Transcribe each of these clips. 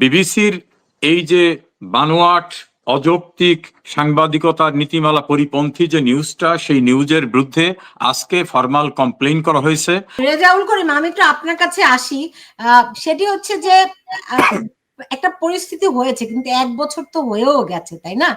বিবিসির এই যে বানোয়াট অযৌক্তিক সাংবাদিকতার নীতিমালা পরিপন্থী যে নিউজটা, সেই নিউজের বিরুদ্ধে আজকে ফরমাল কমপ্লেন করা হয়েছে। রেজাউল করিম, আমি একটু আপনার কাছে আসি। সেটি হচ্ছে যে একটা পরিস্থিতি হয়েছে কিন্তু এক বছর তো হয়েও গেছে তাই না?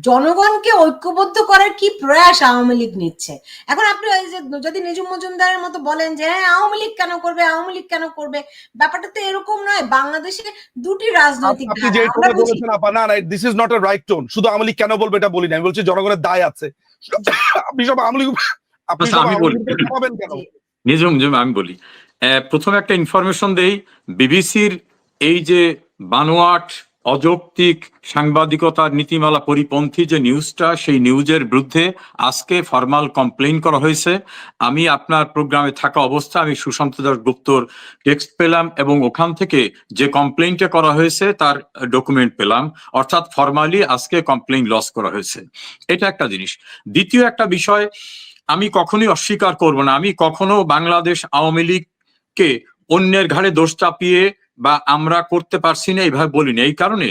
জনগণকে ঐক্যবদ্ধ করার কি প্রয়াস আওয়ামী লীগ নিচ্ছে? এখন আপনি ওই যে যদি নিজুম মজুমদারের মতো বলেন যে হ্যাঁ আওয়ামী লীগ কেন করবে? আওয়ামী লীগ কেন করবে? ব্যাপারটা তো এরকম নয় বাংলাদেশে দুটি রাজনৈতিক আপনি যে টোনে বলেছেন আপা না না this is not a right tone শুধু আমলি কেন বলবে এটা বলি না আমি বলছি জনগণের দায় আছে। আপনি সব আমলি আপনি আচ্ছা, আমি বলি। নিজম নিজম আমি বলি। আহ, প্রথমে একটা ইনফরমেশন দেই বিবিসির এই যে বানোয়াট অযৌক্তিক সাংবাদিকতার নীতিমালা পরিপন্থী যে নিউজটা, সেই নিউজের বিরুদ্ধে আজকে ফরমাল কমপ্লেইন করা হয়েছে। আমি আপনার প্রোগ্রামে থাকা অবস্থা আমি সুশান্ত দাস গুপ্তর টেক্সট পেলাম এবং ওখান থেকে যে কমপ্লেইনটা করা হয়েছে, তার ডকুমেন্ট পেলাম। অর্থাৎ ফরমালি আজকে কমপ্লেন লস করা হয়েছে। এটা একটা জিনিস। দ্বিতীয় একটা বিষয়, আমি কখনোই অস্বীকার করব না। আমি কখনো বাংলাদেশ আওয়ামী লীগকে অন্যের ঘাড়ে দোষ চাপিয়ে বা আমরা করতে পারছি না, এইভাবে বলিনা এই কারণে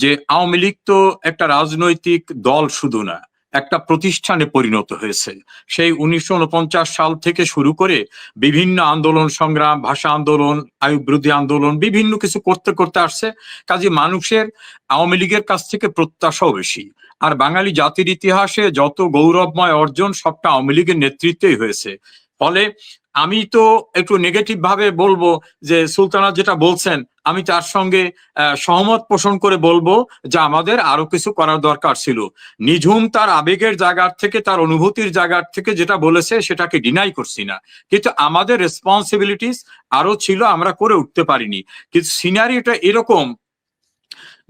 যে আওয়ামী লীগ তো একটা রাজনৈতিক দল শুধু না, একটা প্রতিষ্ঠানে পরিণত হয়েছে। সেই উনিশশো উনপঞ্চাশ সাল থেকে শুরু করে বিভিন্ন আন্দোলন সংগ্রাম, ভাষা আন্দোলন আয়ু বিরোধী আন্দোলন, বিভিন্ন কিছু করতে করতে আসছে। কাজে মানুষের আওয়ামী লীগের কাছ থেকে প্রত্যাশাও বেশি। আর বাঙালি জাতির ইতিহাসে যত গৌরবময় অর্জন সবটা আওয়ামী লীগের নেতৃত্বেই হয়েছে। ফলে আমি তো একটু নেগেটিভ ভাবে বলব যে সুলতানা যেটা বলছেন, আমি তার সঙ্গে সহমত পোষণ করে বলব যে আমাদের আরও কিছু করার দরকার ছিল। নিঝুম তার আবেগের জায়গার থেকে, তার অনুভূতির জায়গার থেকে যেটা বলেছে সেটাকে ডিনাই করছি না। কিন্তু আমাদের রেসপন্সিবিলিটিস আরও ছিল, আমরা করে উঠতে পারিনি। কিন্তু সিনারিটা এরকম,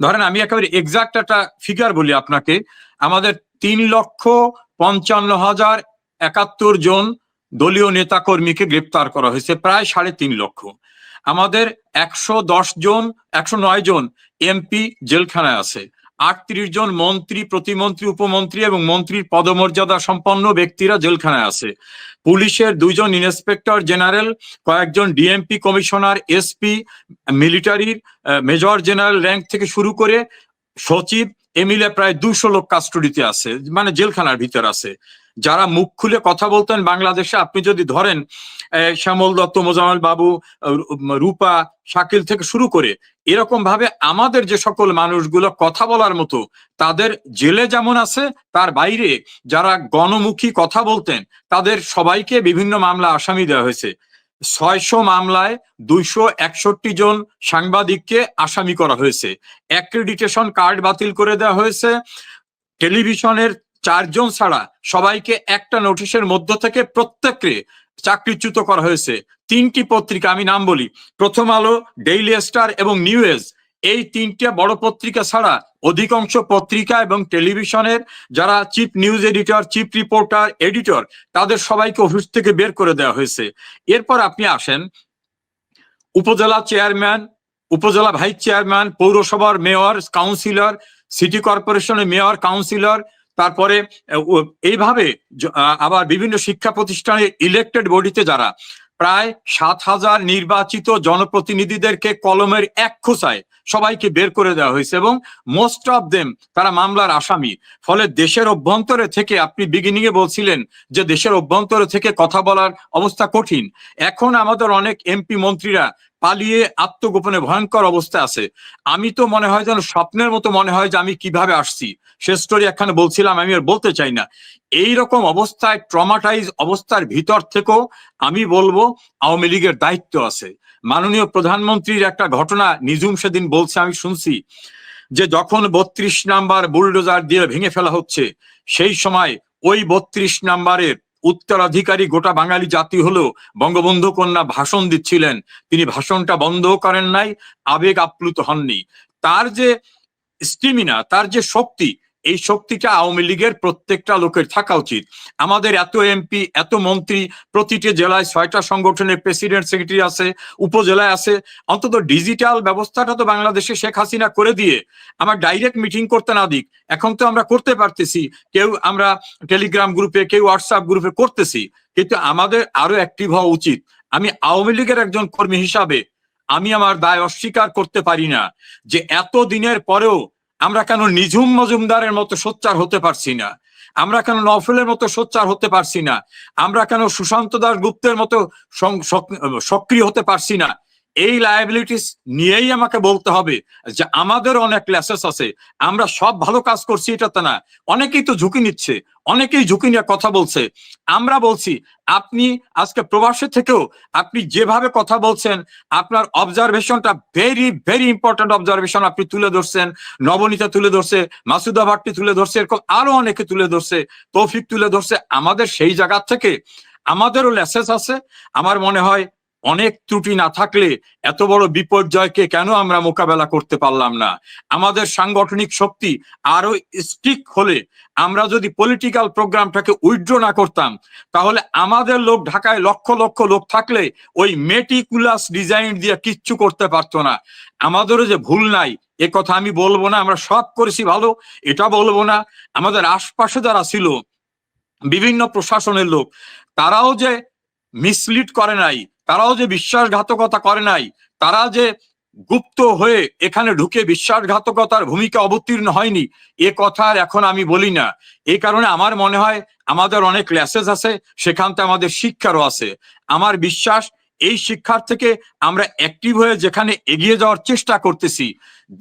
ধরেন আমি একেবারে এক্সাক্ট একটা ফিগার বলি আপনাকে, আমাদের তিন লক্ষ পঞ্চান্ন হাজার একাত্তর জন দলীয় নেতাকর্মীকে গ্রেপ্তার করা হয়েছে প্রায় সাড়ে তিন লক্ষ। আমাদের একশো দশ জন, একশো নয় জন এমপি জেলখানায় আছে। আটত্রিশ জন মন্ত্রী, প্রতিমন্ত্রী, উপমন্ত্রী এবং মন্ত্রীর পদমর্যাদা সম্পন্ন ব্যক্তিরা জেলখানায় আছে। পুলিশের দুইজন ইন্সপেক্টর জেনারেল, কয়েকজন ডিএমপি কমিশনার, এসপি, মিলিটারির মেজর জেনারেল র্যাঙ্ক থেকে শুরু করে সচিব, এমিলে প্রায় দুশো লোক কাস্টডিতে আছে মানে জেলখানার ভিতর আছে। যারা মুখ খুলে কথা বলতেন বাংলাদেশে, আপনি যদি ধরেন শ্যামল দত্ত মোজামেল বাবু রূপা, শাকিল থেকে শুরু করে এরকম ভাবে আমাদের যে সকল মানুষগুলো কথা বলার মতো, তাদের জেলে যেমন আছে, তার বাইরে যারা গণমুখী কথা বলতেন, তাদের সবাইকে বিভিন্ন মামলা আসামি দেওয়া হয়েছে। ছয়শো মামলায় দুইশো একষট্টি জন সাংবাদিককে আসামি করা হয়েছে। অ্যাক্রেডিটেশন কার্ড বাতিল করে দেওয়া হয়েছে। টেলিভিশনের চারজন ছাড়া সবাইকে একটা নোটিশের মধ্য থেকে প্রত্যেককে চাকরিচ্যুত করা হয়েছে। তিনটি পত্রিকা, আমি নাম বলি। প্রথম আলো ডেইলি স্টার এবং নিউজ এই তিনটে বড় পত্রিকা ছাড়া অধিকাংশ পত্রিকা এবং টেলিভিশনের যারা chief news editor, chief reporter, editor, তাদের সবাইকে অফিস থেকে বের করে দেওয়া হয়েছে। এরপর আপনি আসেন, উপজেলা চেয়ারম্যান, উপজেলা ভাইস চেয়ারম্যান, পৌরসভার মেয়র, কাউন্সিলর, সিটি কর্পোরেশনের মেয়র, কাউন্সিলর তারপরে এইভাবে আবার বিভিন্ন শিক্ষা প্রতিষ্ঠানে ইলেক্টেড বডিতে যারা, প্রায় সাত হাজার নির্বাচিত জনপ্রতিনিধিদেরকে কলমের এক খোঁচায় সবাইকে বের করে দেওয়া হয়েছে এবং মোস্ট অফ দেম তারা মামলার আসামি। ফলে দেশের অভ্যন্তরে থেকে আপনি বিগিনিং এ বলছিলেন যে দেশের অভ্যন্তরে থেকে কথা বলার অবস্থা কঠিন। এখন আমাদের অনেক এমপি মন্ত্রীরা পালিয়ে আত্মগোপনে ভয়ঙ্কর অবস্থা আছে। আমি তো মনে হয় যেন স্বপ্নের মতো মনে হয় যে আমি কীভাবে আসছি। সে স্টোরি একখানে বলছিলাম, আমি আর বলতে চাই না। এই রকম অবস্থায় ট্রমাটাইজ অবস্থার ভিতর থেকেও আমি বলব আওয়ামী লীগের দায়িত্ব আছে। মাননীয় প্রধানমন্ত্রীর একটা ঘটনা নিজুম সেদিন বলছে, আমি শুনছি, যে যখন বত্রিশ নাম্বার বুলডোজার দিয়ে ভেঙে ফেলা হচ্ছে, সেই সময় ওই বত্রিশ নাম্বারের উত্তরাধিকারী গোটা বাঙালি জাতি হলেও বঙ্গবন্ধু কন্যা ভাষণ দিচ্ছিলেন। তিনি ভাষণটা বন্ধ করেন নাই, আবেগ আপ্লুত হননি। তার যে স্টিমিনা তার যে শক্তি এই শক্তিটা আওয়ামী লীগের প্রত্যেকটা লোকের থাকা উচিত। আমাদের এত এমপি এত মন্ত্রী, প্রতিটি জেলায় ছয়টা সংগঠনের প্রেসিডেন্ট, সেক্রেটারি আছে, উপজেলায় আছে। অন্তত ডিজিটাল ব্যবস্থাটা তো বাংলাদেশে শেখ হাসিনা করে দিয়ে আমার ডাইরেক্ট মিটিং করতে না দিক। এখন তো আমরা করতে পারতেছি। কেউ আমরা টেলিগ্রাম গ্রুপে কেউ হোয়াটসঅ্যাপ গ্রুপে করতেছি। কিন্তু আমাদের আরও অ্যাক্টিভ হওয়া উচিত। আমি আওয়ামী লীগের একজন কর্মী হিসাবে আমি আমার দায় অস্বীকার করতে পারি না যে এত দিনের পরেও আমরা কেন নিঝুম মজুমদারের মতো সোচ্চার হতে পারছি না? আমরা কেন নফলের মতো সোচ্চার হতে পারছি না? আমরা কেন সুশান্ত দাস গুপ্তের মতো সক্রিয় হতে পারছি না? এই লায়াবিলিটিস নিয়েই আমাকে বলতে হবে যে আমাদের অনেক লেসেস আছে, আমরা সব ভালো কাজ করছি, এটা তো না। অনেকেই তো ঝুঁকি নিচ্ছে, অনেকেই ঝুঁকি নিয়ে কথা বলছে। আমরা বলছি, আপনি আজকে প্রবাসী থেকেও আপনি যেভাবে কথা বলছেন, আপনার অবজারভেশনটা ভেরি ভেরি ইম্পর্টেন্ট অবজারভেশন আপনি তুলে ধরছেন, নবনীতা তুলে ধরছে, মাসুদা ভাট্টি তুলে ধরছে, এরকম আরও অনেকে তুলে ধরছে, তৌফিক তুলে ধরছে আমাদের সেই জায়গা থেকে। আমাদেরও লেসেস আছে, আমার মনে হয় অনেক ত্রুটি না থাকলে এত বড় বিপর্যয়কে কেন আমরা মোকাবেলা করতে পারলাম না? আমাদের সাংগঠনিক শক্তি আরও স্টিক হলে আমরা যদি পলিটিক্যাল প্রোগ্রামটাকে উইথড্র না করতাম, তাহলে আমাদের লোক ঢাকায় লক্ষ লক্ষ লোক থাকলে ওই মেটিকুলাস ডিজাইন দিয়ে কিচ্ছু করতে পারতো না। আমাদেরও যে ভুল নাই, এ কথা আমি বলব না, আমরা সব করেছি ভালো, এটা বলব না। আমাদের আশপাশে যারা ছিল, বিভিন্ন প্রশাসনের লোক, তারাও যে মিসলিড করে নাই তারাও যে বিশ্বাসঘাতকতা করে নাই তারা যে গুপ্ত হয়ে এখানে ঢুকে বিশ্বাসঘাতকতার ভূমিকা অবতীর্ণ হয়নি, এ কথা আর এখন আমি বলি না। এই কারণে আমার মনে হয় আমাদের অনেক ল্যাসেস আছে, সেখান থেকে আমাদের শিক্ষারও আছে। আমার বিশ্বাস, এই শিক্ষার থেকে আমরা অ্যাক্টিভ হয়ে যেখানে এগিয়ে যাওয়ার চেষ্টা করতেছি,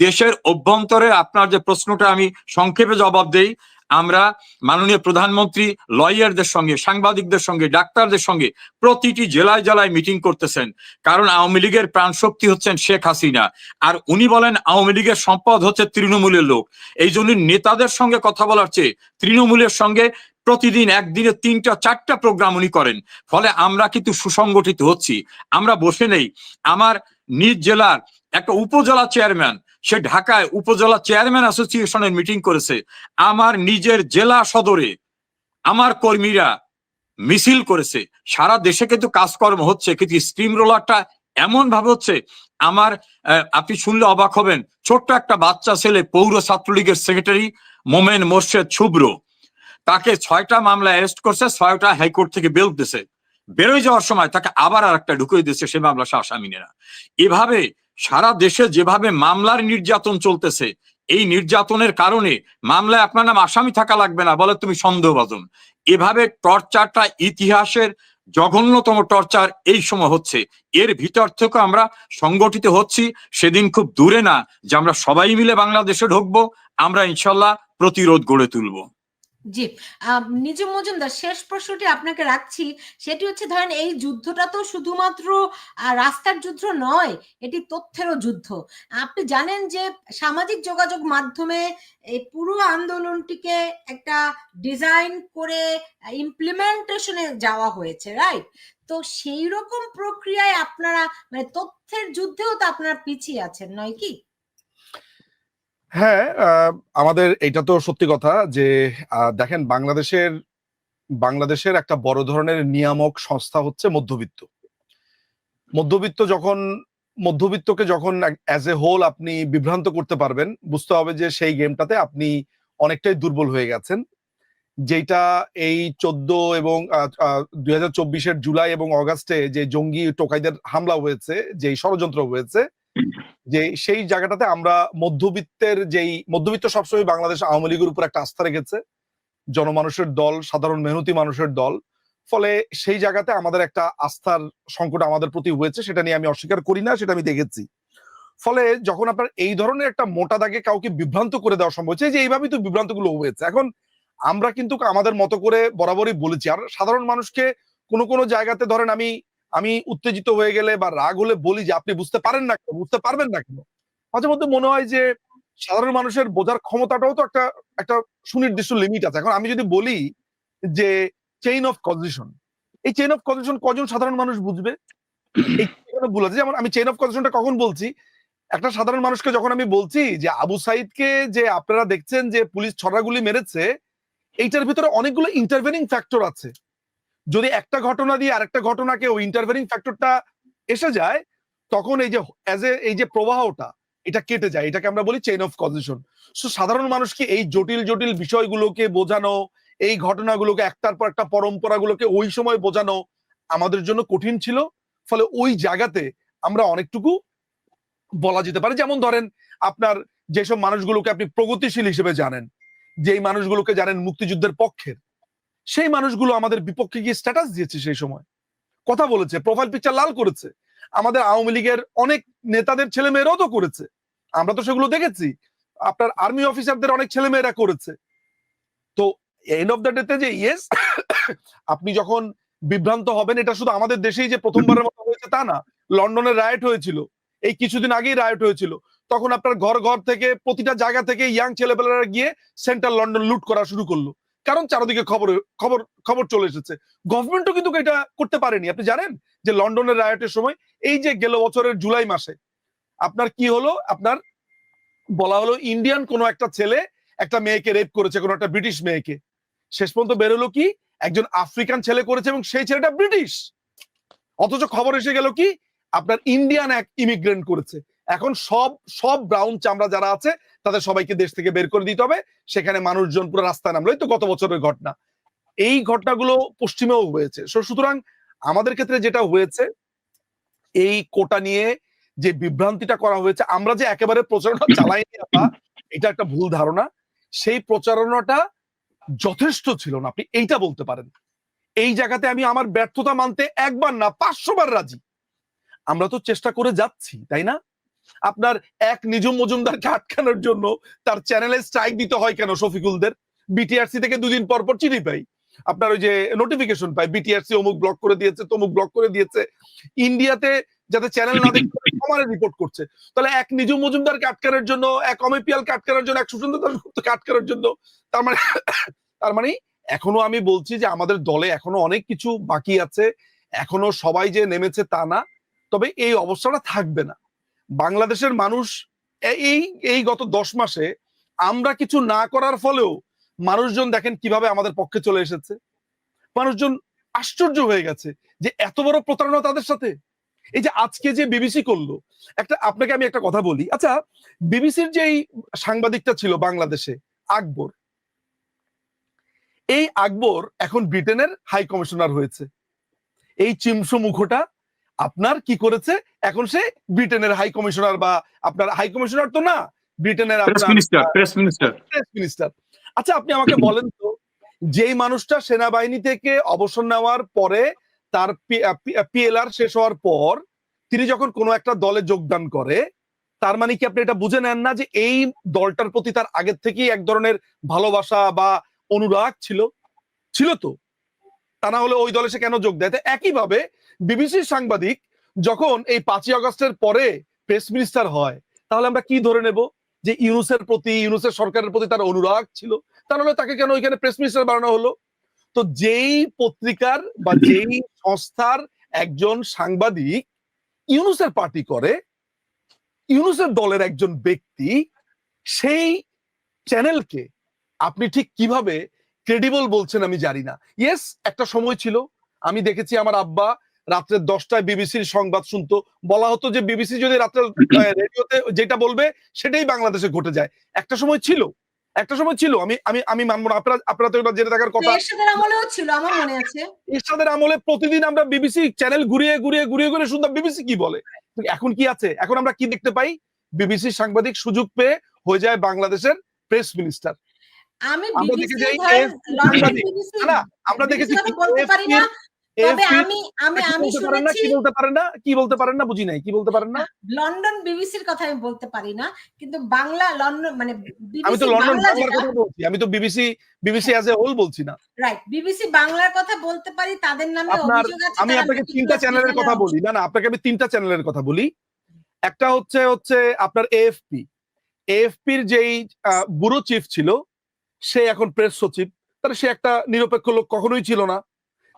দেশের অভ্যন্তরে আপনার যে প্রশ্নটা আমি সংক্ষেপে জবাব দেই আমরা মাননীয় প্রধানমন্ত্রী লয়ারদের সঙ্গে, সাংবাদিকদের সঙ্গে, ডাক্তারদের সঙ্গে প্রতিটি জেলায় জেলায় মিটিং করতেছেন। কারণ আওয়ামী লীগের প্রাণশক্তি হচ্ছেন শেখ হাসিনা। আর উনি বলেন আওয়ামী লীগের সম্পদ হচ্ছে তৃণমূলের লোক। এই জন্য নেতাদের সঙ্গে কথা বলার চেয়ে তৃণমূলের সঙ্গে প্রতিদিন একদিনে তিনটা, চারটা প্রোগ্রাম উনি করেন। ফলে আমরা কিন্তু সুসংগঠিত হচ্ছি। আমরা বসে নেই। আমার নিজ জেলার একটা উপজেলা চেয়ারম্যান সে ঢাকায় উপজেলা চেয়ারম্যান অ্যাসোসিয়েশনের মিটিং করেছে। আমার নিজের জেলা সদরে আমার কর্মীরা মিছিল করেছে। সারা দেশে কিন্তু কাজকর্ম হচ্ছে, কিন্তু স্টিম রোলারটা এমন ভাবে হচ্ছে, আমার আপনি শুনলে অবাক হবেন, ছোট্ট একটা বাচ্চা ছেলে, পৌর ছাত্রলীগের সেক্রেটারি মোমেন মোর্শেদ শুভ্র। তাকে ছয়টা মামলা অ্যারেস্ট করছে, ছয়টা হাইকোর্ট থেকে বেল দিছে। বেরোয় যাওয়ার সময় তাকে আবার আর একটা ঢুকিয়ে দিচ্ছে সে মামলা সে আসামিনেরা এভাবে সারা দেশে যেভাবে মামলার নির্যাতন চলতেছে, এই নির্যাতনের কারণে মামলায় আপনার নাম আসামি থাকা লাগবে না বলে তুমি সন্দেহভাজন। এভাবে টর্চারটা ইতিহাসের জঘন্যতম টর্চার এই সময় হচ্ছে। এর ভিতর থেকে আমরা সংগঠিত হচ্ছি, সেদিন খুব দূরে না, যে আমরা সবাই মিলে বাংলাদেশে ঢুকবো, আমরা ইনশাল্লাহ প্রতিরোধ গড়ে তুলবো। জি। নিজম মজুমদার, শেষ প্রশ্নটি আপনাকে রাখছি। সেটি হচ্ছে, ধরেন এই যুদ্ধটা তো শুধুমাত্র রাস্তার যুদ্ধ নয়, এটি তথ্যেরও যুদ্ধ। আপনি জানেন যে সামাজিক যোগাযোগ মাধ্যমে এই পুরো আন্দোলনটিকে একটা ডিজাইন করে ইমপ্লিমেন্টেশনে যাওয়া হয়েছে রাইট তো সেই রকম প্রক্রিয়ায় আপনারা মানে তথ্যের যুদ্ধেও তো আপনারা পিছিয়ে আছেন, নয় কি? হ্যাঁ আমাদের এটা তো সত্যি কথা যে দেখেন বাংলাদেশের বাংলাদেশের একটা বড় ধরনের নিয়ামক সংস্থা হচ্ছে মধ্যবিত্ত। মধ্যবিত্ত যখন, মধ্যবিত্তকে যখন অ্যাজ এ হোল আপনি বিভ্রান্ত করতে পারবেন, বুঝতে হবে যে সেই গেমটাতে আপনি অনেকটাই দুর্বল হয়ে গেছেন। যেটা এই চোদ্দ এবং দুই হাজার জুলাই এবং অগাস্টে যে জঙ্গি টোকাইদের হামলা হয়েছে যে ষড়যন্ত্র হয়েছে যে সেই জায়গাটাতে আমরা মধ্যবিত্তের যেই, মধ্যবিত্ত সবসময় বাংলাদেশ আওয়ামী লীগের উপর একটা আস্থা রেখেছে। জনমানুষের দল, সাধারণ মেহনতি মানুষের দল। ফলে সেই জায়গাতে আমাদের একটা আস্থার সংকট আমাদের প্রতি হয়েছে, সেটা নিয়ে আমি অস্বীকার করি না, সেটা আমি দেখেছি। ফলে যখন আপনার এই ধরনের একটা মোটা দাগে কাউকে বিভ্রান্ত করে দেওয়া সম্ভব হচ্ছে যে এইভাবেই তো বিভ্রান্তগুলো হয়েছে। এখন আমরা কিন্তু আমাদের মতো করে বরাবরই বলেছি। আর সাধারণ মানুষকে কোনো কোনো জায়গাতে ধরেন আমি আমি উত্তেজিত হয়ে গেলে বা রাগ হলে বলি যে, আপনি বুঝতে পারেন না কেন? বুঝতে পারবেন না কেন? মাঝে মধ্যে মনে হয় যে, সাধারণ মানুষের বোঝার ক্ষমতাটাও তো একটা একটা সুনির্দিষ্ট লিমিট আছে। এখন আমি যদি বলি যে চেইন অফ কজিশন এই চেইন অফ কজিশন কজন সাধারণ মানুষ বুঝবে? যেমন আমি চেইন অফ কজিশনটা কখন বলছি? একটা সাধারণ মানুষকে যখন আমি বলছি যে, আবু সাইদকে যে আপনারা দেখছেন যে পুলিশ ছড়াগুলি মেরেছে, এইটার ভিতরে অনেকগুলো ইন্টারভেনিং ফ্যাক্টর আছে। যদি একটা ঘটনা দিয়ে আরেকটা ঘটনাকে ওই ইন্টারভেনিং ফ্যাক্টরটা এসে যায়, তখন এই যে অ্যাজ এ এই যে প্রবাহটা, এটা কেটে যায়। এটাকে আমরা বলি চেইন অফ কজিশন সো সাধারণ মানুষকে এই জটিল জটিল বিষয়গুলোকে বোঝানো, এই ঘটনাগুলোকে একটার পর একটা পরম্পরাগুলোকে ওই সময় বোঝানো আমাদের জন্য কঠিন ছিল। ফলে ওই জায়গাতে আমরা অনেকটুকু বলা যেতে পারে, যেমন ধরেন আপনার যেসব মানুষগুলোকে আপনি প্রগতিশীল হিসেবে জানেন, যেই মানুষগুলোকে জানেন মুক্তিযুদ্ধের পক্ষের সেই মানুষগুলো আমাদের বিপক্ষে গিয়ে স্ট্যাটাস দিয়েছে সেই সময়। কথা বলেছে প্রোফাইল পিকচার লাল করেছে। আমাদের আওয়ামী লীগের অনেক নেতাদের ছেলে মেয়েরাও তো করেছে। আমরা তো সেগুলো দেখেছি। আপনার আর্মি অফিসারদের অনেক ছেলে মেয়েরা করেছে। তো এন্ড অফ দ্য ডেতে যে ইয়েস আপনি যখন বিভ্রান্ত হবেন, এটা শুধু আমাদের দেশেই যে প্রথমবারের মতো হয়েছে তা না, লন্ডনে রায়ট হয়েছিল। এই কিছুদিন আগেই রায়ট হয়েছিল। তখন আপনার ঘর ঘর থেকে, প্রতিটা জায়গা থেকে ইয়াং ছেলেপেলেরা গিয়ে সেন্ট্রাল লন্ডন লুট করা শুরু করল। কারণ চারদিকে খবর খবর খবর চলে এসেছে। গভর্নমেন্টও কিন্তু এটা করতে পারেনি। আপনি জানেন যে লন্ডনের রায়টের সময় এই যে গেল বছরের জুলাই মাসে আপনার কি হলো? আপনার বলা হলো ইন্ডিয়ান কোনো একটা ছেলে একটা মেয়েকে রেপ করেছে, কোনো একটা ব্রিটিশ মেয়েকে। শেষ পর্যন্ত বেরোলো কি? একজন আফ্রিকান ছেলে করেছে এবং সেই ছেলেটা ব্রিটিশ অথচ খবর এসে গেল কি? আপনার ইন্ডিয়ান এক ইমিগ্রেন্ট করেছে। এখন সব সব ব্রাউন চামড়া যারা আছে তাদের সবাইকে দেশ থেকে বের করে দিতে হবে। সেখানে মানুষজন পুরো রাস্তায় নামলো। এই তো গত বছরের ঘটনা। এই ঘটনাগুলো পশ্চিমেও হয়েছে। সুতরাং আমাদের ক্ষেত্রে যেটা হয়েছে, এই কোটা নিয়ে যে বিভ্রান্তিটা করা হয়েছে, আমরা যে একেবারে প্রচারণা চালাইনি আপা, এটা একটা ভুল ধারণা। সেই প্রচারণাটা যথেষ্ট ছিল না। আপনি এইটা বলতে পারেন। এই জায়গাতে আমি আমার ব্যর্থতা মানতে একবার না, পাঁচশো বার রাজি। আমরা তো চেষ্টা করে যাচ্ছি, তাই না? আপনার এক নিজম মজুমদারকে আটকানোর জন্য তার চ্যানেলে স্ট্রাইক দিতে হয় কেন শফিকুলদের? বিটিআরসি থেকে দুদিন পর পর চিঠি পাই। আপনার ওই যে নোটিফিকেশন পাই বিটিআরসি অমুক ব্লক করে দিয়েছে, তমুক ব্লক করে দিয়েছে। ইন্ডিয়াতে যাতে চ্যানেল না সমানে রিপোর্ট করছে। তাহলে এক নিজম মজুমদারকে আটকানোর জন্য, এক অমিপিয়ালকে আটকানোর জন্য, এক সুশান্ত দাসগুপ্তকে জন্য, তার মানে তার মানে এখনও আমি বলছি যে আমাদের দলে এখনও অনেক কিছু বাকি আছে। এখনও সবাই যে নেমেছে তা না। তবে এই অবস্থাটা থাকবে না। বাংলাদেশের মানুষ এই এই গত দশ মাসে আমরা কিছু না করার ফলেও মানুষজন দেখেন কীভাবে আমাদের পক্ষে চলে এসেছে। মানুষজন আশ্চর্য হয়ে গেছে যে এত বড় প্রতারণা তাদের সাথে। এই যে আজকে যে বিবিসি করল, একটা, আপনাকে আমি একটা কথা বলি। আচ্ছা বিবিসির যে এই সাংবাদিকটা ছিল বাংলাদেশে, আকবর, এই আকবর এখন ব্রিটেনের হাই কমিশনার হয়েছে। এই চিমসু মুখোটা আপনার কি করেছে? এখন সে ব্রিটেনের হাই কমিশনার বা আপনার হাই কমিশনার তো না ব্রিটেনের প্রেস মিনিস্টার প্রেস মিনিস্টার আচ্ছা আপনি আমাকে বলেন তো যেই মানুষটা সেনাবাহিনী থেকে অবসর নেওয়ার পরে তার পিএলআর শেষ হওয়ার পর তিনি যখন কোনো একটা দলে যোগদান করে তার মানে কি আপনি এটা বুঝে নেন না যে এই দলটার প্রতি তার আগের থেকেই এক ধরনের ভালোবাসা বা অনুরাগ ছিল? ছিল তো। তা না হলে ওই দলে সে কেন যোগ দেয়? তো একইভাবে বিবিসির সাংবাদিক যখন এই পাঁচই আগস্টের পরে প্রেস মিনিস্টার হয়, তাহলে আমরা কি ধরে নেব? যে ইউনুসের প্রতি, ইউনুসের সরকারের প্রতি তার অনুরাগ ছিল, তাহলে তাকে কেন ওইখানে প্রেস মিনিস্টার বানানো হলো? তো যেই পত্রিকার বা যেই সংস্থার একজন সাংবাদিক ইউনুসের পার্টি করে, ইউনুসের দলের একজন ব্যক্তি, সেই চ্যানেলকে আপনি ঠিক কীভাবে ক্রেডিবল বলছেন আমি জানি না। ইয়েস একটা সময় ছিল, আমি দেখেছি আমার আব্বা রাত্রে দশটায় বিবিসির সংবাদ শুনতো। বলা হতো যে বিবিসি যদি রাত্রে রেডিওতে যেটা বলবে সেটাই বাংলাদেশে ঘটে যায়। একটা সময় ছিল। একটা সময় ছিল। আমি আমি আমি মানবো না। আপনারা আপনারা তো জেনে থাকার কথা। এরশাদের আমলেও ছিল আমার মনে আছে। এরশাদের আমলে প্রতিদিন আমরা বিবিসি চ্যানেল ঘুরিয়ে ঘুরিয়ে ঘুরিয়ে ঘুরিয়ে শুনতাম। বিবিসি কি বলে? এখন কি আছে? এখন আমরা কি দেখতে পাই? বিবিসি সাংবাদিক সুযোগ পেয়ে হয়ে যায় বাংলাদেশের প্রেস মিনিস্টার আমি আমরা বিবিসি দেখে যাই ধরেন AFP লন্ডন সাংবাদিক। বিবিসি না আমরা দেখেছি বলতে পারি না। তবে আমি আমি আমি শুনেছি কি বলতে পারেন না কি বলতে পারেন না বুঝি নাই কি বলতে পারেন না? লন্ডন বিবিসির কথা আমি বলতে পারি না কিন্তু বাংলা লন্ডন মানে আমি তো লন্ডন বাংলার কথা বলছি আমি তো BBC BBC as a whole বলছি না। রাইট বিবিসি বাংলার কথা বলতে পারি তাদের নামে অভিযোগ আছে আমি আপনাকে তিনটা চ্যানেলের কথা বলি না না আপনাকে আমি তিনটা চ্যানেলের কথা বলি। একটা হচ্ছে হচ্ছে আপনার এএফপি এএফপির যেই ব্যুরো চিফ ছিল সে এখন প্রেস সচিব তাহলে সে একটা নিরপেক্ষ লোক কখনোই ছিল না।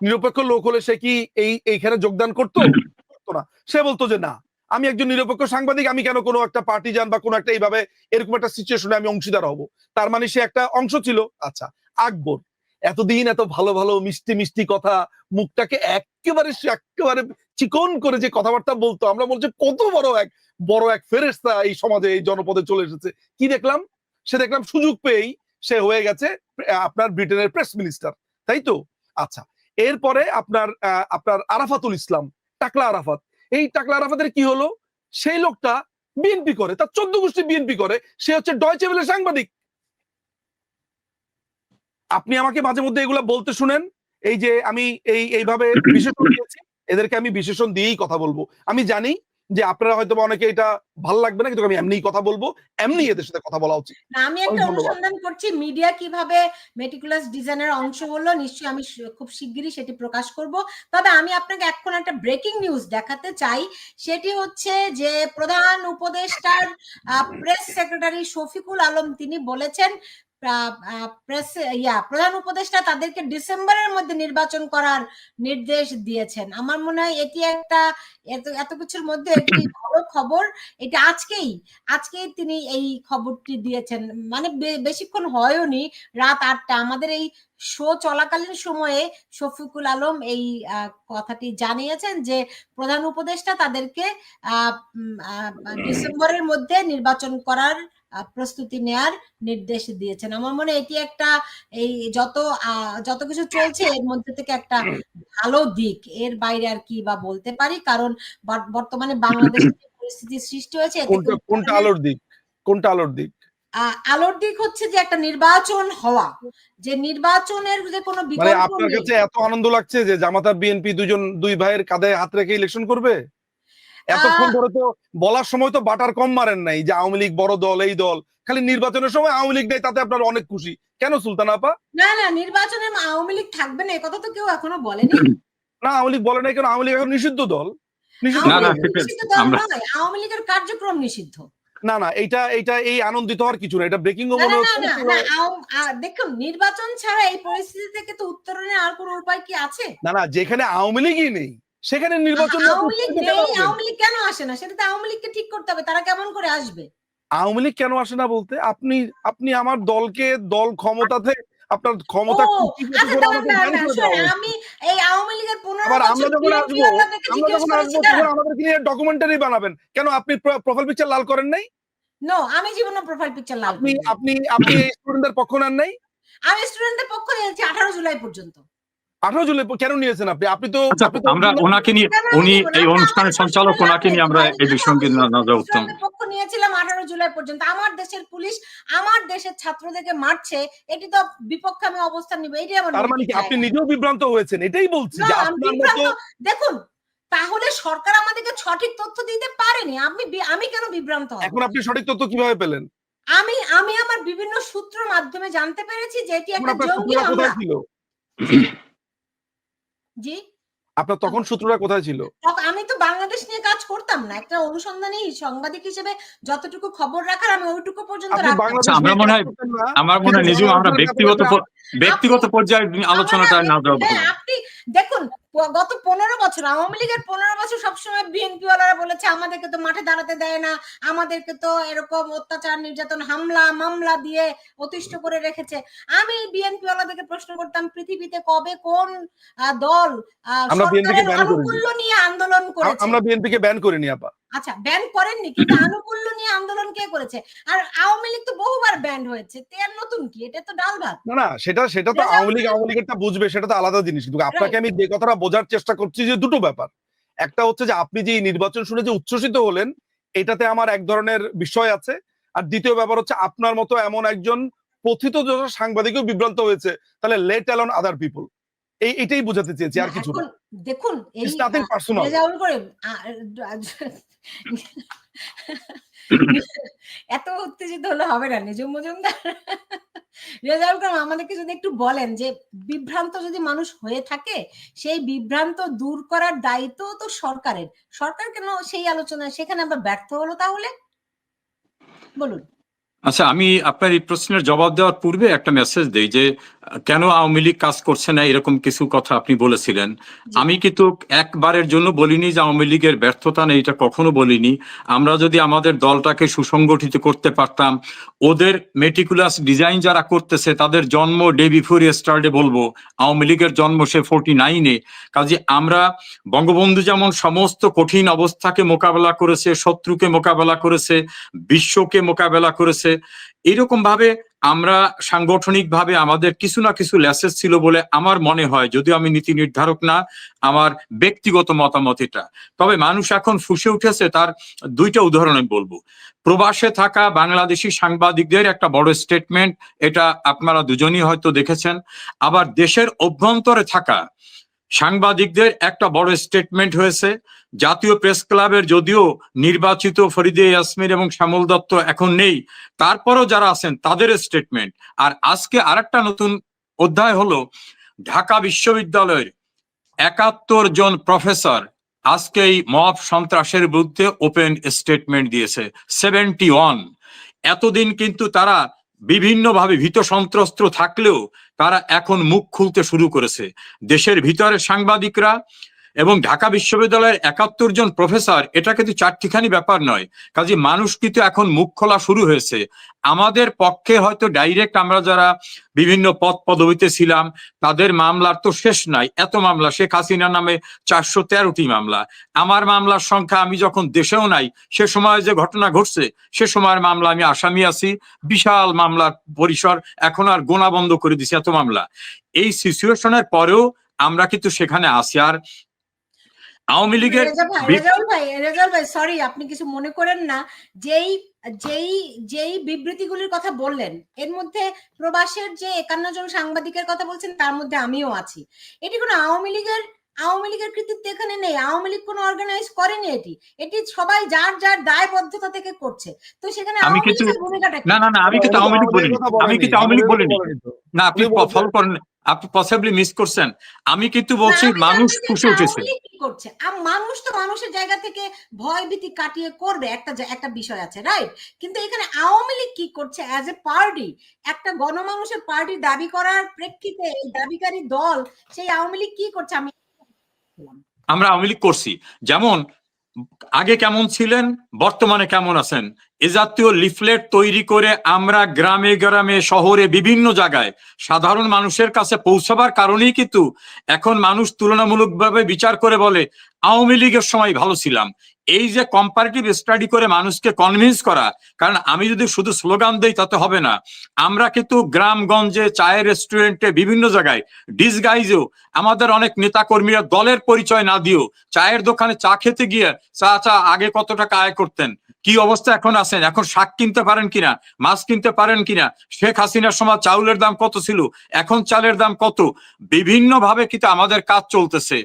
নিরপেক্ষ লোক হলে সে কি এই এইখানে যোগদান করতো? করতো না। সে বলতো যে না। আমি একজন নিরপেক্ষ সাংবাদিক আমি কেন কোনো একটা পার্টি যান বা কোনো একটা এইভাবে এরকম একটা সিচুয়েশনে আমি অংশীদার হব? তার মানে সে একটা অংশ ছিল। আচ্ছা আকবর। এতদিন এত ভালো ভালো মিষ্টি মিষ্টি কথা মুখটাকে একেবারে একেবারে চিকন করে যে কথাবার্তা বলতো আমরা বলছি কত বড় এক বড় এক ফেরেস্তা এই সমাজে এই জনপদে চলে এসেছে। কি দেখলাম? সে দেখলাম সুযোগ পেয়েই সে হয়ে গেছে আপনার ব্রিটেনের প্রেস মিনিস্টার তাই তো? আচ্ছা এরপরে আপনার আপনার আরাফাতুল ইসলাম, টাকলা আরাফাত। এই টাকলা আরাফাতের কি হলো? সেই লোকটা বিএনপি করে, তার চোদ্দ গোষ্ঠী বিএনপি করে, সে হচ্ছে ডয়চে বেলে সাংবাদিক। আপনি আমাকে মাঝে মধ্যে এগুলা বলতে শুনেন, এই যে আমি এই, এইভাবে বিশেষণ দিয়েছি, এদেরকে আমি বিশেষণ দিয়েই কথা বলব। আমি জানি যে আপনারা হয়তো অনেকে এটা ভালো লাগবে না কিন্তু আমি এমনিই কথা বলব এমনি এদের সাথে কথা বলা উচিত। আমি একটা অনুসন্ধান করছি মিডিয়া কীভাবে মেটিকুলাস ডিজাইনের অংশ হলো নিশ্চয়ই আমি খুব শিগগিরই সেটি প্রকাশ করব। তবে আমি আপনাকে এখন একটা ব্রেকিং নিউজ দেখাতে চাই সেটি হচ্ছে যে প্রধান উপদেষ্টার প্রেস সেক্রেটারি শফিকুল আলম তিনি বলেছেন ইয়া, প্রধান উপদেষ্টা তাদেরকে ডিসেম্বরের মধ্যে নির্বাচন করার নির্দেশ দিয়েছেন। আমার মনে হয় এটি একটা, এত এত কিছুর মধ্যে একটি ভালো খবর এটা আজকেই আজকেই তিনি এই খবরটি দিয়েছেন। মানে বেশিক্ষণ হয়ওনি, রাত আটটা। আমাদের এই শো চলাকালীন সময়ে শফিকুল আলম এই কথাটি জানিয়েছেন যে প্রধান উপদেষ্টা তাদেরকে ডিসেম্বরের মধ্যে নির্বাচন করার প্রস্তুতি নেয়ার নির্দেশ দিয়েছেন। আমার মনে এটি একটা এই যত যত কিছু চলছে এর মধ্যে থেকে একটা ভালো দিক। এর বাইরে আর কি বা বলতে পারি? কারণ বর্তমানে বাংলাদেশে পরিস্থিতি সৃষ্টি হয়েছে কোনটা কোনটা আলোর দিক? কোনটা আলোর দিক? আলোর দিক হচ্ছে যে একটা নির্বাচন হওয়া। যে নির্বাচনের যে কোনো মানে বিকল্প আপনার কাছে এত আনন্দ লাগছে যে জামাতা বিএনপি দুজন দুই ভাইয়ের কাঁধে হাত রেখে ইলেকশন করবে? এতক্ষণ ধরে তো বলার সময় তো বাটার কম মারেন নাই যে আওয়ামী লীগ বড় দল এই দল। খালি নির্বাচনের সময় আওয়ামী লীগ নেই তাতে আপনার অনেক খুশি। কেন সুলতান আপা? না না নির্বাচনে আওয়ামী লীগ থাকবে না কথা তো কেউ এখনও বলেনি। না আওয়ামী লীগ বলে নাই কেন? আওয়ামী লীগ এখন নিষিদ্ধ দল। না, না, আওয়ামী লীগের কার্যক্রম নিষিদ্ধ। না না এইটা এইটা এই আনন্দিত হওয়ার কিছু না এটা ব্রেকিং মনে না না হচ্ছে দেখুন নির্বাচন ছাড়া এই পরিস্থিতি থেকে তো উত্তরণের আর কোনো উপায় কি আছে? না না যেখানে আওয়ামী লীগই নেই সেখানে নির্বাচন আওয়ামী লীগ কেন আসে না? সেটা তো আওয়ামী লীগকে ঠিক করতে হবে তারা কেমন করে আসবে? আওয়ামী লীগ কেন আসে না বলতে? আপনি আপনি আমার দলকে দল ক্ষমতাতে আপনার ক্ষমতা আচ্ছা। আমি এই আওয়ামী লীগের আবার আমরা যখন আসব আমরা যখন আসব তখন আমাদেরকে নিয়ে ডকুমেন্টারি বানাবেন। কেন আপনি প্রোফাইল পিকচার লাল করেন নাই? নো আমি জীবনে প্রোফাইল পিকচার লাল আপনি আপনি আপনি স্টুডেন্টদের পক্ষ নেন নাই? আমি স্টুডেন্টদের পক্ষ নিয়েছি আঠারো জুলাই পর্যন্ত। আঠারো জুলাই কেন নিয়েছেন আপনি? আপনি তো আচ্ছা আমরা ওনাকে নিয়ে উনি এই অনুষ্ঠানের সঞ্চালক ওনাকে নিয়ে আমরা এই বিষয়ে না না উত্তম পক্ষ নিয়েছিলাম আঠারো জুলাই পর্যন্ত। আমার দেশের পুলিশ আমার দেশের ছাত্রদেরকে মারছে এটি তো বিপক্ষে আমি অবস্থান নিব এটাই আমার তার মানে কি আপনি নিজেও বিভ্রান্ত হয়েছেন? এটাই বলছি যে আপনার মতো দেখুন তাহলে সরকার আমাদেরকে সঠিক তথ্য দিতে পারেনি। আমি আমি কেন বিভ্রান্ত হব? এখন আপনি সঠিক তথ্য কীভাবে পেলেন? আমি আমি আমার বিভিন্ন সূত্র মাধ্যমে জানতে পেরেছি যে এটি একটা জঙ্গি হামলা। জি। আপনার তখন সূত্রটা কোথায় ছিল? আমি তো বাংলাদেশ নিয়ে কাজ করতাম না। একটা অনুসন্ধানী সাংবাদিক হিসেবে যতটুকু খবর রাখার আমি ওইটুকু পর্যন্ত আচ্ছা, আমরা মনে হয়- আমার মনে হয় নিজেও আমরা ব্যক্তিগত ব্যক্তিগত পর্যায়ে আলোচনাটা না যাওয়া হ্যাঁ, আপনি দেখুন গত পনেরো বছর আওয়ামী লীগের পনেরো বছর সবসময় বিএনপি ওয়ালারা বলেছে আমাদেরকে তো মাঠে দাঁড়াতে দেয় না আমাদেরকে তো এরকম অত্যাচার নির্যাতন হামলা মামলা দিয়ে অতিষ্ঠ করে রেখেছে। আমি বিএনপি ওয়ালাদেরকে প্রশ্ন করতাম পৃথিবীতে কবে কোন দল আনুকূল্য নিয়ে আন্দোলন করেছে? আমরা বিএনপি কে ব্যান করিনি আপা। আচ্ছা ব্যান করেননি কিন্তু আনুকূল্য নিয়ে আন্দোলন কে করেছে? আর আওয়ামী লীগ তো বহুবার ব্যান হয়েছে আর নতুন কি? এটা তো ডাল ভাত। না না সেটা সেটা তো আওয়ামী লীগ আওয়ামী লীগেরটা বুঝবে সেটা তো আলাদা জিনিস। কিন্তু আপনাকে আমি যে কথাটা বোঝার চেষ্টা করছি যে দুটো ব্যাপার। একটা হচ্ছে যে আপনি যে নির্বাচন শুনে যে উচ্ছ্বসিত হলেন এটাতে আমার এক ধরনের বিষয় আছে। আর দ্বিতীয় ব্যাপার হচ্ছে আপনার মতো এমন একজন প্রথিত সাংবাদিকও বিভ্রান্ত হয়েছে তাহলে লেট অ্যালন আদার পিপল এই এটাই বোঝাতে চেয়েছি আর কিছু দেখুন পার্সোনাল এত উত্তেজিত হলে হবে না নিজম মজুমদার। রেজাউল করিম আমাদেরকে যদি একটু বলেন যে, বিভ্রান্ত যদি মানুষ হয়ে থাকে, সেই বিভ্রান্ত দূর করার দায়িত্ব তো সরকারের। সরকার কেন সেই আলোচনায়? সেখানে আবার ব্যর্থ হলো তাহলে? বলুন। আচ্ছা আমি আপনার এই প্রশ্নের জবাব দেওয়ার পূর্বে একটা মেসেজ দেই যে কেন আওয়ামী লীগ কাজ করছে না? এরকম কিছু কথা আপনি বলেছিলেন। আমি কিন্তু একবারের জন্য বলিনি যে আওয়ামী লীগের ব্যর্থতা নেই এটা কখনো বলিনি। আমরা যদি আমাদের দলটাকে সুসংগঠিত করতে পারতাম ওদের মেটিকুলাস ডিজাইন যারা করতেছে তাদের জন্ম ডে বিফোর স্টার্টে বলব। আওয়ামী লীগের জন্ম সে ফোরটি নাইনে কাজে আমরা বঙ্গবন্ধু যেমন সমস্ত কঠিন অবস্থাকে মোকাবেলা করেছে শত্রুকে মোকাবেলা করেছে বিশ্বকে মোকাবেলা করেছে এরকম ভাবে আমরা সাংগঠনিকভাবে আমাদের কিছু না কিছু লেসেস ছিল বলে আমার মনে হয়, যদিও আমি নীতি নির্ধারক না, আমার ব্যক্তিগত মতামত এটা। তবে মানুষ এখন ফুসে উঠেছে তার দুইটা উদাহরণ আমি বলব। প্রবাসে থাকা বাংলাদেশি সাংবাদিকদের একটা বড় স্টেটমেন্ট এটা আপনারা দুজনই হয়তো দেখেছেন। আবার দেশের অভ্যন্তরে থাকা সাংবাদিকদের একটা বড় স্টেটমেন্ট হয়েছে। জাতীয় প্রেস ক্লাবের যদিও নির্বাচিত ফরিদে ইয়াসমিন এবং শ্যামল দত্ত এখন নেই, তারপরও যারা আছেন তাদের স্টেটমেন্ট আর আজকে আরেকটা নতুন অধ্যায় হলো ঢাকা বিশ্ববিদ্যালয়ের একাত্তর জন প্রফেসর আজকে এই মব সন্ত্রাসের বিরুদ্ধে ওপেন স্টেটমেন্ট দিয়েছে। সেভেন্টি ওয়ান এতদিন কিন্তু তারা বিভিন্নভাবে ভীত সন্ত্রস্ত থাকলেও তারা এখন মুখ খুলতে শুরু করেছে। দেশের ভিতরে সাংবাদিকরা এবং ঢাকা বিশ্ববিদ্যালয়ের একাত্তর জন প্রফেসর, এটা কিন্তু চারটিখানি ব্যাপার নয়। কাজে মানুষ কিন্তু এখন মুখ খোলা শুরু হয়েছে। আমাদের পক্ষে হয়তো ডাইরেক্ট আমরা যারা বিভিন্ন পদ পদবিতে ছিলাম, তাদের মামলার তো শেষ নাই। এত মামলা, শেখ হাসিনা নামে চারশো তেরোটি মামলা। আমার মামলার সংখ্যা আমি যখন দেশেও নাই, সে সময় যে ঘটনা ঘটছে, সে সময়ের মামলা আমি আসামি আছি। বিশাল মামলার পরিসর এখন আর গোনা বন্ধ করে দিছি এত মামলা। এই সিচুয়েশনের পরেও আমরা কিন্তু সেখানে আসি আর আওয়ামী লীগের রেজা ভাই বি- রেজাউল ভাই রেজাউল ভাই সরি আপনি কিছু মনে করেন না। যেই যেই যেই বিবৃতিগুলির কথা বললেন এর মধ্যে প্রবাসের যে একান্ন জন সাংবাদিকের কথা বলছেন তার মধ্যে আমিও আছি। এটি কোনো আওয়ামী লীগের আওয়ামী লীগের কৃতিত্ব এখানে নেই। আওয়ামী লীগ কোনো অর্গানাইজ করেনি এটি। এটি সবাই যার যার দায়বদ্ধতা থেকে করছে। তো সেখানে আমি লীগের না না না আমি কিন্তু আওয়ামী লীগ বলিনি। আমি কিন্তু আওয়ামী লীগ বলিনি। না আপনি ফলো করেন। আপনি পসিবলি মিস করছেন। আমি কিন্তু বলছি মানুষ ফুসে উঠেছে। করছে? আম- মানুষ তো মানুষের জায়গা থেকে ভয় ভীতি কাটিয়ে করবে একটা একটা বিষয় আছে রাইট কিন্তু এখানে আওয়ামী লীগ কি করছে অ্যাজ এ পার্টি একটা গণমানুষের পার্টি দাবি করার প্রেক্ষিতে এই দাবিকারী দল সেই আওয়ামী লীগ কি করছে? আমি আমরা আওয়ামী লীগ করছি। যেমন আগে কেমন ছিলেন বর্তমানে কেমন আছেন? এ জাতীয় লিফলেট তৈরি করে আমরা গ্রামে গ্রামে শহরে বিভিন্ন জায়গায় সাধারণ মানুষের কাছে পৌঁছাবার কারণেই কিন্তু এখন মানুষ তুলনামূলকভাবে বিচার করে বলে, আওয়ামী লীগের সময় ভালো ছিলাম। এই যে কম্পারেটিভ স্টাডি করে মানুষকে কনভিন্স করা, কারণ আমি যদি শুধু স্লোগান দেই তাতে হবে না। আমরা কিন্তু গ্রামগঞ্জে, চায়ের রেস্টুরেন্টে বিভিন্ন জায়গায় ডিসগাইজেও আমাদের অনেক নেতা কর্মীরা দলের পরিচয় না দিয়েও চায়ের দোকানে চা খেতে গিয়ে, চা চা, আগে কত টাকা আয় করতেন? কি অবস্থা এখন আছেন? এখন শাক কিনতে পারেন কিনা? মাছ কিনতে পারেন কিনা? শেখ হাসিনার সময় চাউলের দাম কত ছিল? এখন চালের দাম কত? বিভিন্ন ভাবে কিন্তু আমাদের কাজ চলতেছে।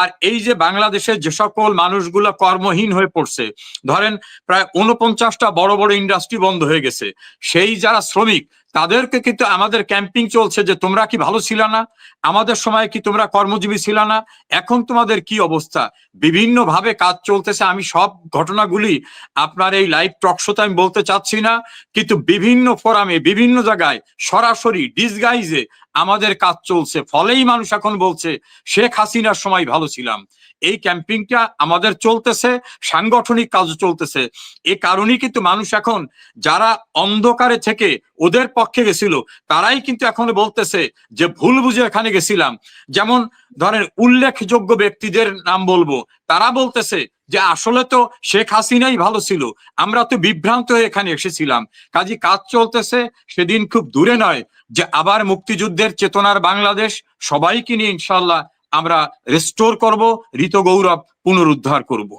আর এই যে বাংলাদেশের যে সকল মানুষগুলো কর্মহীন হয়ে পড়ছে, ধরেন প্রায় উনপঞ্চাশটা বড় বড় ইন্ডাস্ট্রি বন্ধ হয়ে গেছে। সেই যারা শ্রমিক তাদেরকে কিন্তু আমাদের ক্যাম্পিং চলছে যে তোমরা কি ভালো ছিল না? আমাদের সময় কি তোমরা কর্মজীবী ছিল না? এখন তোমাদের কি অবস্থা? বিভিন্ন ভাবে কাজ চলতেছে। আমি সব ঘটনাগুলি আপনার এই লাইভ টকশোতে আমি বলতে চাচ্ছি না। কিন্তু বিভিন্ন ফোরামে বিভিন্ন জায়গায় সরাসরি ডিসগাইজে আমাদের কাজ চলছে, ফলেই মানুষ এখন বলছে, শেখ হাসিনার সময় ভালো ছিলাম। এই ক্যাম্পিংটা আমাদের চলতেছে, সাংগঠনিক কাজ চলতেছে। এ কারণেই কিন্তু মানুষ এখন, যারা অন্ধকারে থেকে ওদের পক্ষে গেছিল, তারাই কিন্তু এখন বলতেছে যে ভুল বুঝে এখানে গেছিলাম। যেমন ধরেন উল্লেখযোগ্য ব্যক্তিদের নাম বলব, তারা বলতেছে যে আসলে তো শেখ হাসিনাই ভালো ছিল। আমরা তো বিভ্রান্ত হয়ে এখানে এসেছিলাম। কাজী কাজ চলতেছে, সেদিন খুব দূরে নয় যে আবার মুক্তিযুদ্ধের চেতনার বাংলাদেশ সবাইকে নিয়ে ইনশাল্লাহ আমরা রেস্টোর করব ঋত গৌরব পুনরুদ্ধার করব।